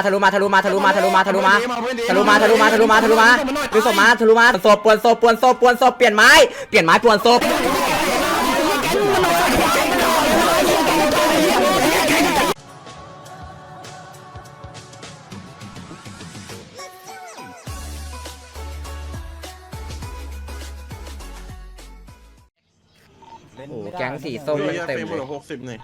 ทะลุมาทะลุมาทะลุมาทะลุมาทะลุมาทะลุมาทะลุมาทะลุมาทะลุมาดึงศพมาทะลุมาศพปวนศพปวนศพปวนศพเปลี่ยนไม้เปลี่ยนไม้ปวนศพโอ้แก๊งสีส้มมันเต็มเลยหกสิบนี่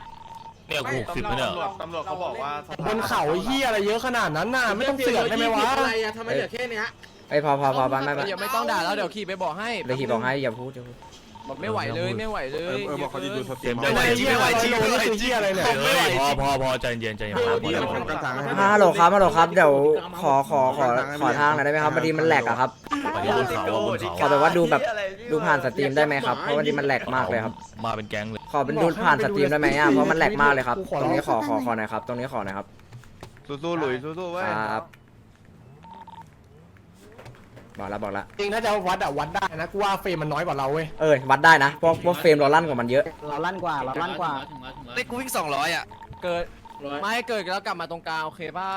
เนี่ยกูหกสิบแล้วเนี่ย ตำรวจเขาบอกว่าบนเขาไอ้เหี้ยอะไรเยอะขนาดนั้นน่ะไม่ต้องเสือกได้ไหมวะอะไรอะทำไมเหลือแค่เนี้ยไอ้ยพอพอพอไม่ไม่ไม่อย่าไม่ต้องด่าแล้วเดี๋ยวขี่ไปบอกให้เลยทีบอกให้อย่าพูดอย่าพูดบอกไม่ไหวเลยไม่ไหวเลเอยอเออบอกเขาจะดูสตรีมไม่ไหวจริงไม่ไหวจริงไม่ไหวจริงเหี้ยอะไรเนี่ยเฮ้ยพอพอพอใจเย็นใจเย็นพอพอเดี๋ยวพผอมกันทางให้ฮัลโหลครับฮัลโหลครับเดี๋ยวขอขอขอขอทางหน่อยได้ไหมครับพอดีมันแหลกอะครับ ไปที่บนเขาอะบนขอเขาแบบว่าดูแบบดูผ่านสตรีมได้ไหมครับเพราะวันนี้มันแหลกมากเลยครับ มาเป็นแก๊งเลย ขอเป็นดูผ่านสตรีมได้ไหมอะ เพราะมันแหลกมากเลยครับ ตรงนี้ขอขอขอหน่อยครับ ตรงนี้ขอหน่อยครับ สู้ๆหลุยสู้ๆเว้ยครับ บอกแล้วบอกแล้วจริงถ้าจะวัดอะวัดได้นะกูว่าเฟรมมันน้อยกว่าเราเว้ยเออวัดได้นะเพราะเพราะเฟรมเราลั่นกว่ามันเยอะ เราลั่นกว่าเราลั่นกว่าเด็กกูวิ่งสองร้อยอะ เกิดไม่เกิดแล้วกลับมาตรงกลางโอเคป่ะ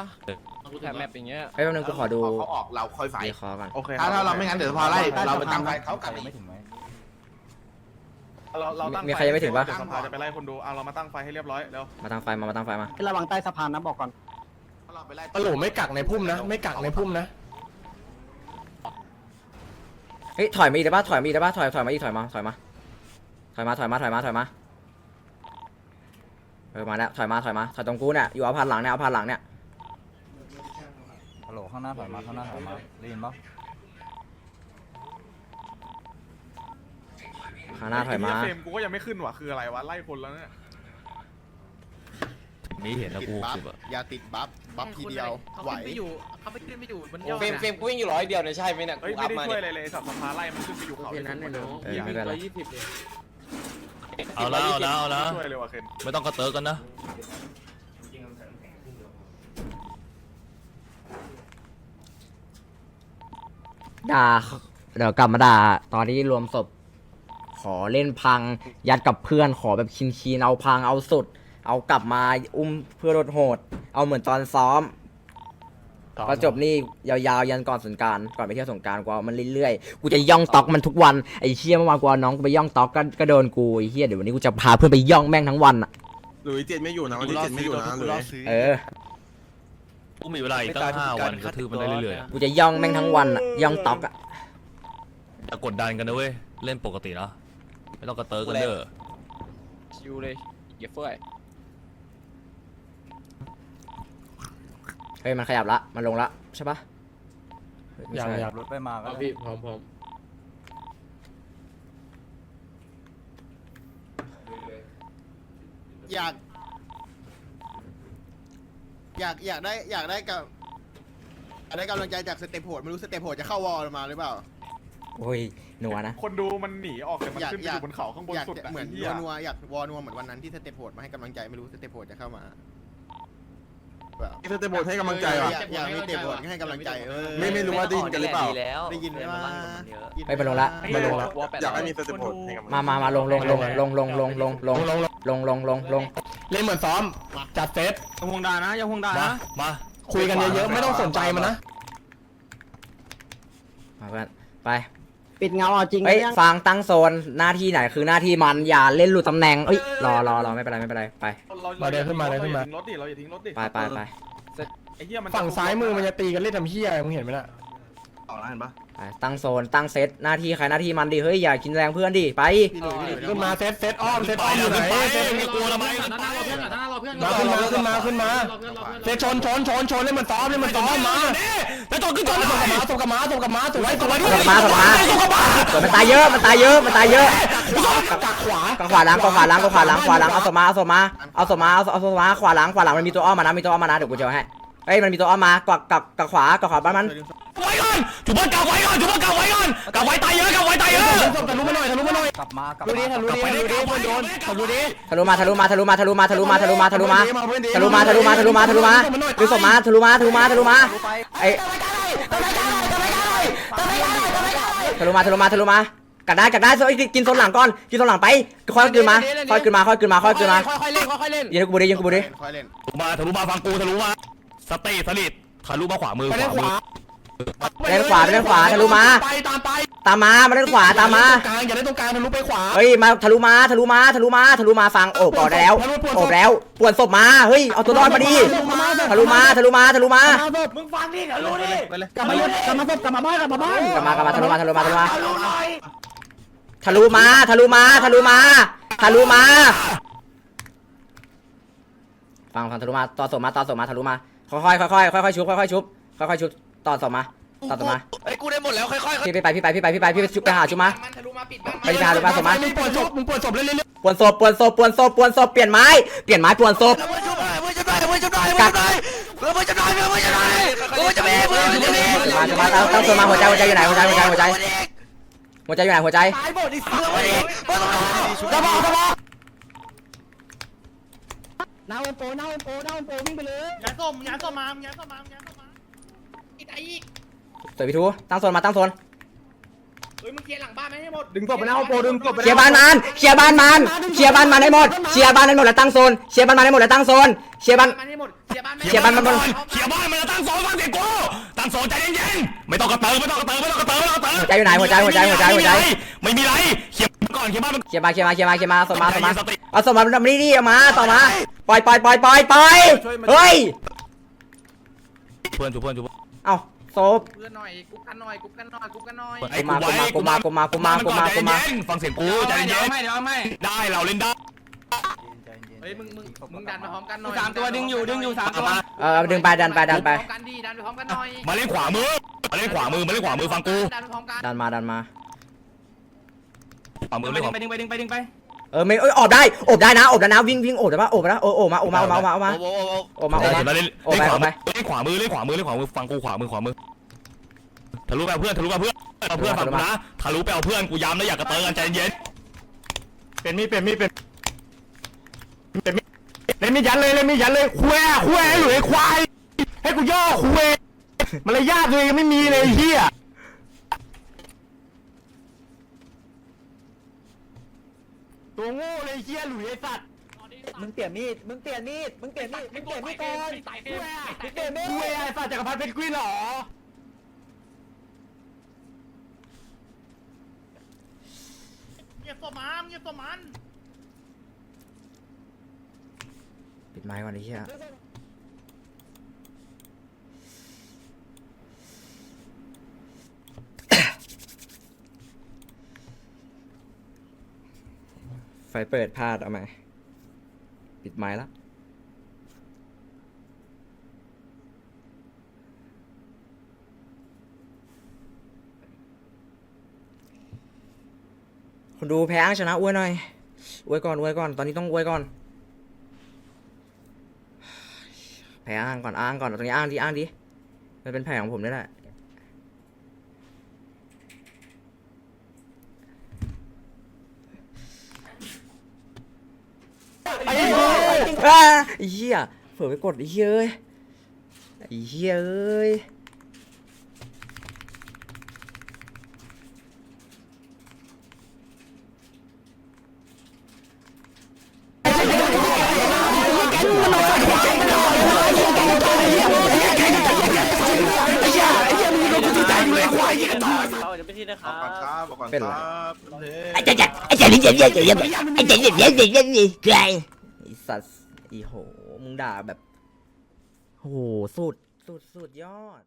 แถบแมปอย่างเงี้ยเฮ้ยแป๊บนึงกูขอดูเขาออกเราค่อยไฟดีคอก่อนโอเคถ้าถ้าเราไม่งั้นเดี๋ยวพอไล่เราไปตามไฟเขากลับไม่ถึงไหม เราเราตั้งมีใครยังไม่ถึงปะ เดี๋ยวสภาจะไปไล่คนดูเอาเรามาตั้งไฟให้เรียบร้อยแล้วมาตั้งไฟมามาตั้งไฟมา ระวังใต้สะพานนะบอกก่อนเราไปไล่ตลกไม่กักในพุ่มนะ ไม่กักในพุ่มนะ เฮ้ยถอยมาอีกได้ปะถอยมาอีกได้ปะถอยถอยมาอีกถอยมาถอยมาถอยมาถอยมาถอยมาถอยมาเออมาแล้วถอยมาถอยมาถอยตรงกูเนี่ยอยู่เอาพันหลังเนี่ยเอาพันหลังเนี่ยฮัลโหลข้างหน้าถอยมาข้างหน้าถอยมาได้ยินปะ ข้างหน้าถอยมาไเฟรมกูก็ยังไม่ขึ้นว่ะคืออะไรวะไล่คนแล้วเนี่ยนี่เห็นแล้วกูหกบัฟสิบอะอย่าติดบัฟบัฟทีเดียวไหว เขาไม่ขึ้นไม่อยู่มันเฟรมเฟรมกูวิ่งอยู่ร้อยเดียวเนี่ยใช่ไหมเนี่ยเฮ้ยกูไม่อัพได้มาช่วยเนี่ยอะไรเลยสัตว์สภาไล่มันขึ้นไปอยู่เขาแค่นั้นเลยเนาะเออไม่เป็นไรเอาแล้วเอาแล้วเอาแล้วช่วยเลยว่ะเคนไม่ต้องกระเติร์กันนะด่าเดี๋ยวกลับมาด่าตอนที่รวมศพ ขอเล่นพัง ยัดกับเพื่อนขอแบบชินชีนๆเอาพังเอาสุด เอากลับมาอุ้มเพื่อรถโหด เอาเหมือนตอนซ้อมพอจบนี่ยาวๆ ยันก่อนสงกรารก่อนไปเที่ยวสงกรารกูเอามันเรื่อยๆ กูจะย่องต็อกมันทุกวันไอ้เชี่ยเมื่อวานกูเอาน้องกูไปย่องต็อกก็ก็โดนกูไอ้เชี่ยเดี๋ยววันนี้กูจะพาเพื่อนไปย่องแม่งทั้งวันอะหลุยเจ็ดไม่อยู่นะวันนี้เจ็ดไม่อยู่นะหลุยเออกูมีเวลาอีกตั้งห้าวันกระทืบมันได้เรื่อยๆอะกูจะย่องแม่งทั้งวันอะย่องต็อกอะแต่กดดันกันนะเว้ยเล่นปกตินะ ไม่ต้องกระเติร์กันเด้อชิวเลยอย่าเฟ้ยเฮ้ยมันขยับละ มันลงละใช่ปะเฮ้ไม่อย่างใช่อย่างรถไปมาก็พี่พร้อมพร้อมอยาก อยากอยากได้อยากได้กับอยากได้กำลังใจจากสเตปโหดไม่รู้สเตปโหดจะเข้าวอลมาหรือเปล่า โอ้ยหนัวนะ คนดูมันหนีออกแต่มันอยากขึ้นไปออยาก ยู่บนเขาข้างบนอยากสุดจะอะเหมือนไหี้ยนัวๆอยากวอนัวเหมือนวันนั้นที่สเตปโหดมาให้กำลังใจไม่รู้สเตปโหดจะเข้ามาเปล่าที่สเตปโบให้กำลังใจว่ะ อยากอยากมีสเตปโหดให้กำลังใจเออไม่ไม่รู้ว่าได้ยินกันหรือเปล่าได้ยินว่าเฮ้ยมันลงละมันลงละ อยากให้มีสเตปโบให้กำลังใจมามามาลงลงลงลงลงลงลงลงลงลงลงลงลงลงเล่นเหมือนซ้อม จัดเซตอย่าห่วงด่านะอย่าห่วงด่ามา นะ มา คุยกันเยอะๆ ไม่ต้องสนใจมันนะ มาเพื่อนไป ปิดเงาเอาจริงเฮ้ยยังฟังตั้งโซนหน้าที่ไหนคือหน้าที่มันอย่าเล่นหลุดตำแหน่งเอ้ยรอรอรอไม่เป็นไรไม่เป็นไรไปเรามาเดินขึ้นมาเดินขึ้นมาเราอย่าทิ้งรถดิเราอย่าทิ้งรถดิไปไปไปไอ้เหี้ยมันฝั่งซ้ายมือมันจะตีกันเล่นทำเหี้ยมึงเห็นไหมน่ะ ต่อแล้วเห็นปะไปตั้งโซนตั้งเซตหน้าที่ใครหน้าที่มันดิเฮ้ยอย่ากินแรงเพื่อนดิไปพี่หลุยพี่หลุยขึ้นมาเซตเซตอ้อมเซตอ้อมอยู่ไหนเซตไม่กลัวทำไมมาขึ้นมาขึ้นมาขึ้นมาเซตชนชนชนชนเล่นเหมือนซ้อมเล่นเหมือนซ้อมมาแล้วตัวขึ้นส่ก่องนกับหมาส่งกับหมาส่งกับหมาสวยสวยส่งมาส่งมาส่งมันตายเยอะมันตายเยอะมันตายเยอะกักขวากังขวาหลังกังขวาหลังกังขวาหลังขวาหลังเอาสมาเอาสมาเอาสมาเอาเอาสมาขวาหลังขวาหลังมันมีตัวอ้อมมานะมีตัวอ้อมมานะเดี๋ยวกูจะเอาให้ เฮ้ยมันมีตัวอ้อมมากักกักกักขวากักขวาบ้านมันไว้ก่อนถูกบ้านเก่าไว้ก่อนถูกบ้านเก่าไว้ก่อนเก่าไว้ตายเยอะเก่าไว้ตายเยอะทะลุมาหน่อยทะลุมาหน่อยกลับมากลับดูดิมาทะลุดิทะลุดิเพื่อนโดนทะลุดิทะลุมาทะลุมาทะลุมาทะลุมาทะลุมาทะลุมาทะลุมาทะลุมาทะลุมาทะลุมาทะลุมาทะลุมาดึงศพมาทะลุมาทะลุมาทะลุมาไอทะลุมาทะลุมาทะลุมากัดได้กัดได้เอ้ยกินโซนหลังก่อนกินโซนหลังไปค่อยกินมาค่อยกินมาค่อยกินมาค่อยกินมาค่อยๆเล่นค่อยๆเล่นยิงกูบุรียิงกูบุรีค่อยเล่นถูกมาทะลุมาฟังกูทะลุมา สติสลิดทะลุมาขวามือไปขด้านวาขมืวาอเล่นขวาเล่นขวาทะลุมา ไปตามไปตามมามาเล่นขวาตามมาตรงกลางอย่าเล่นตรงกลางทะลุไปขวาเฮ้ยมาทะลุมาทะลุมาทะลุมาทะลุมาฟังโอบก่อนได้แล้วโอบแล้วปวนศพมาเฮ้ยเอาตัวรอดมาดิทะลุมาทะลุมาทะลุมามึงฟังดิเดี๋ยวรู้ดิกลับมากลับมาศพกลับมาบ้านกลับมาบ้านกลับมากลับมาทะลุมาทะลุมาทะลุมาทะลุมาทะลุมาทะลุมาทะลุมาฟังฟังทะลุมาต่อศพมาต่อศพมาทะลุมา ค่อยๆค่อยๆค่อยๆชุบค่อยๆชุบค่อยๆชุบตอนต่อมาตอนต่อมาไอ้กูได้หมดแล้วค่อยๆพี่ไปพี่ไปพี่ไปพี่ไปพี่ไปชุบไปหาชุบมาไปหาชุบมาส่งมามึงปวนศพมึงปวนศพเรื่อยๆปวนศพปวนศพปวนศพปวนศพเปลี่ยนไม้เปลี่ยนไม้ปวนศพมาตั้งต้องตัวมาหัวใจหัวใจอยู่ไหนหัวใจหัวใจหัวใจหัวใจอยู่ไหนหัวใจหายหมดดิเสือหมดดิระเบิดระเบิด น้าโอมโปน้าโอมโปน้าโอมโปวิ่งไปเลยยาส้มยาส้มมายาส้มมายาส้มมาอีกไอ้อีกสวยพี่ทูตั้งโซนมาตั้งโซนเฮ้ยมึงเคลียร์หลังบ้านไม่ให้หมดดึงศพไปนะโอโปดึงศพไปเคลียร์บ้านมันเคลียร์บ้านมันเคลียร์บ้านมันให้หมดเคลียร์บ้านให้หมดแล้วตั้งโซนเคลียร์บ้านมันให้หมดแล้วตั้งโซนเคลียร์บ้านมันให้หมดเคลียร์บ้านเคลียร์บ้านมันบนเคลียร์บ้านมันจะตั้งโซนฟังเสียงกูตั้งโซนใจเย็นๆไม่ต้องกระเติมไม่ต้องกระเติมไม่ต้องกระเติมไม่ต้องกระเติมหัวใจอยู่ไหนหัวใจหัวใจหัวใจหัวใจไม่มีไรเคลียร์ก่อนเคลียร์บ้านมันเคลียร์มาเคลียร์มาเคลียร์มาเคลียร์มาโซนมาโซนมาเอาโซนมามันนี่ดิเอามาต่อมา ปล่อยปล่อยปล่อยปล่อยปล่อยเฮ้ยเพื่อนชูเพื่อนชูเอ้าโซบเพื่อนหน่อยกุ๊กกันหน่อยกุ๊กกันหน่อยกุ๊กกันหน่อยไอ้กูมากูมากูมากูมากูมากูมาฟังเสียงกูใจเย็นไม่เดี๋ยวไม่ได้เราเล่นได้เฮ้ยมึงมึงมึงดันไปพร้อมกันหน่อยสามตัวดึงอยู่ดึงอยู่สามตัวเออดึงไปดันไปดันไปพร้อมกันดีดันไปพร้อมกันหน่อยมาเล่นขวามือมาเล่นขวามือมาเล่นขวามือฟังกูดันไปพร้อมกันดันมาดันมาขวามือไปเล่นขดึวางไปดึงไปดึงไปดึงไป เออไม่เอ้ยอบได้อบได้นะอบได้นะ วิ่งวิ่งอบได้ปะอบนะโอ้โอมาโอมาโอมาโอมาโอ้โหโอ้โหโอมาโอ้เสร็จมาแล้วเล่นโอ้เล่นขวาไป มือเล่นขวามือเล่นขวามือเล่นขวามือฟังกูขวามือขวามือทะลุไปเพื่อนทะลุไปเพื่อนเอาเพื่อนฟังกูนะทะลุไปเอาเพื่อนกูย้ำนะอย่ากระเติกันใจเย็นเป็นมีดเป็นมีดเป็นเป็นมีดเล่นมีดยันเลยเล่นมีดยันเลยคุยคุยอยู่ไอ้ควายให้กูย่อคุยมารยาทเลยยังไม่มีเลยไอ้เฮีย ตัวโง่เลยไอ้เฮียหลุยไอ้สัตว์มึงเปลี่ยนมีด มึงเปลี่ยนมีด มึงเปลี่ยนมีด มึงเปลี่ยนมีดก่อนมึงเปลี่ยนมีดคุยไอ้สัตว์จักรพรรดิเป็นกวินเหรอเงียบศพมันเงียบศพมัน ปิดไม้ก่อนไอ้เหี้ย ไฟเปิดพลาดเอาไหมปิดไม้แล้วคนดูแพ้อ้างชนะอวยหน่อยอวยก่อนอวยก่อน ตอนนี้ต้องอวยก่อนแผลอ้างก่อนอ้างก่อนตรงนี้อ้างดิอ้างดิมันเป็นแผลของผมนี่แหละอ้า ไอ้เหี้ยเผื่อไปกดไอ้เหี้ยเอ้ยไอ้เหี้ยเอ้ยเป็นไรไอ้เจ๊เจ๊ไอ้เจ๊เจ๊เจ๊เจ๊ไอ้เจ๊เจ๊เจ๊เจ๊เจ๊เจ๊ไอ้สัส อีโห มึงด่าแบบ โห สุด สุด สุดยอด